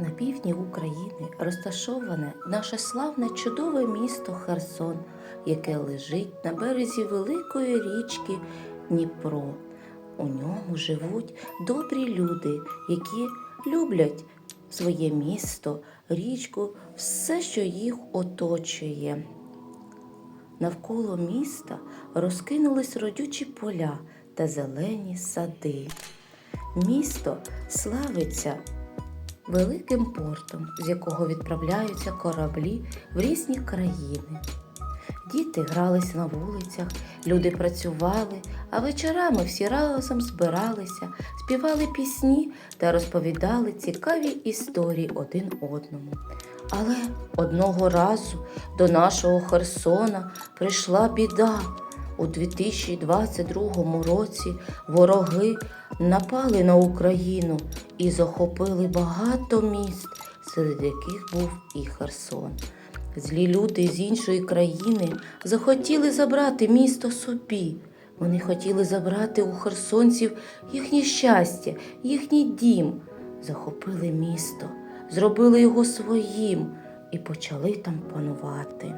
На півдні України розташоване наше славне чудове місто Херсон, яке лежить на березі великої річки Дніпро. У ньому живуть добрі люди, які люблять своє місто, річку, все, що їх оточує. Навколо міста розкинулись родючі поля та зелені сади. Місто славиться великим портом, з якого відправляються кораблі в різні країни. Діти грались на вулицях, люди працювали, а вечорами всі разом збиралися, співали пісні та розповідали цікаві історії один одному. Але одного разу до нашого Херсона прийшла біда. У 2022 році вороги напали на Україну і захопили багато міст, серед яких був і Херсон. Злі люди з іншої країни захотіли забрати місто собі. Вони хотіли забрати у херсонців їхнє щастя, їхній дім. Захопили місто, зробили його своїм і почали там панувати.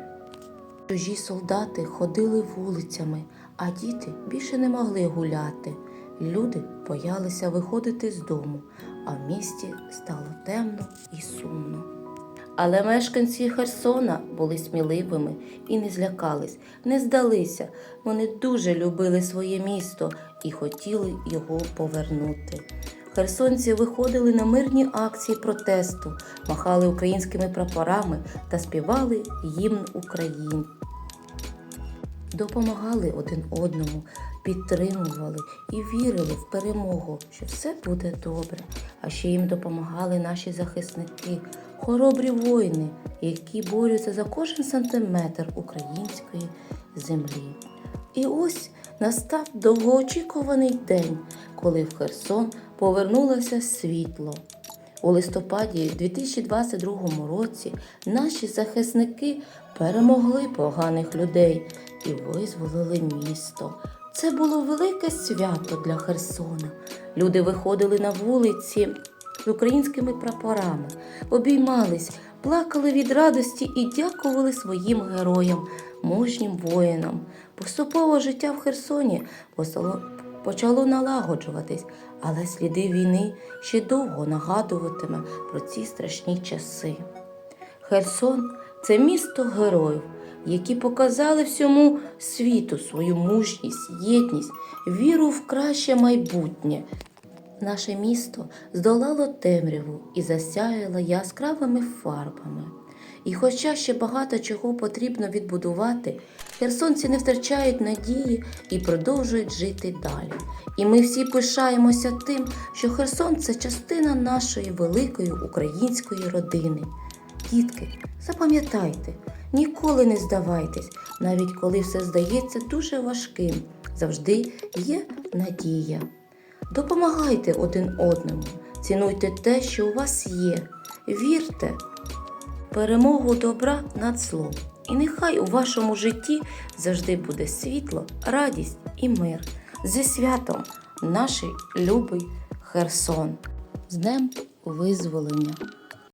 Чужі солдати ходили вулицями, а діти більше не могли гуляти. Люди боялися виходити з дому, а в місті стало темно і сумно. Але мешканці Херсона були сміливими і не злякались, не здалися. Вони дуже любили своє місто і хотіли його повернути. Херсонці виходили на мирні акції протесту, махали українськими прапорами та співали гімн Україн. Допомагали один одному, підтримували і вірили в перемогу, що все буде добре. А ще їм допомагали наші захисники, хоробрі воїни, які борються за кожен сантиметр української землі. І ось настав довгоочікуваний день, коли в Херсон повернулося світло. У листопаді 2022 році наші захисники перемогли поганих людей і визволили місто. Це було велике свято для Херсона. Люди виходили на вулиці з українськими прапорами, обіймались, плакали від радості і дякували своїм героям, мужнім воїнам. Поступово життя в Херсоні почало налагоджуватись, але сліди війни ще довго нагадуватиме про ці страшні часи. Херсон це місто героїв, які показали всьому світу свою мужність, єдність, віру в краще майбутнє. Наше місто здолало темряву і засяяло яскравими фарбами. І хоча ще багато чого потрібно відбудувати, херсонці не втрачають надії і продовжують жити далі. І ми всі пишаємося тим, що Херсон це частина нашої великої української родини. Дітки, запам'ятайте, ніколи не здавайтесь, навіть коли все здається дуже важким. Завжди є надія. Допомагайте один одному, цінуйте те, що у вас є. Вірте перемогу добра над злом. І нехай у вашому житті завжди буде світло, радість і мир. Зі святом, наш любий Херсон, з Днем визволення.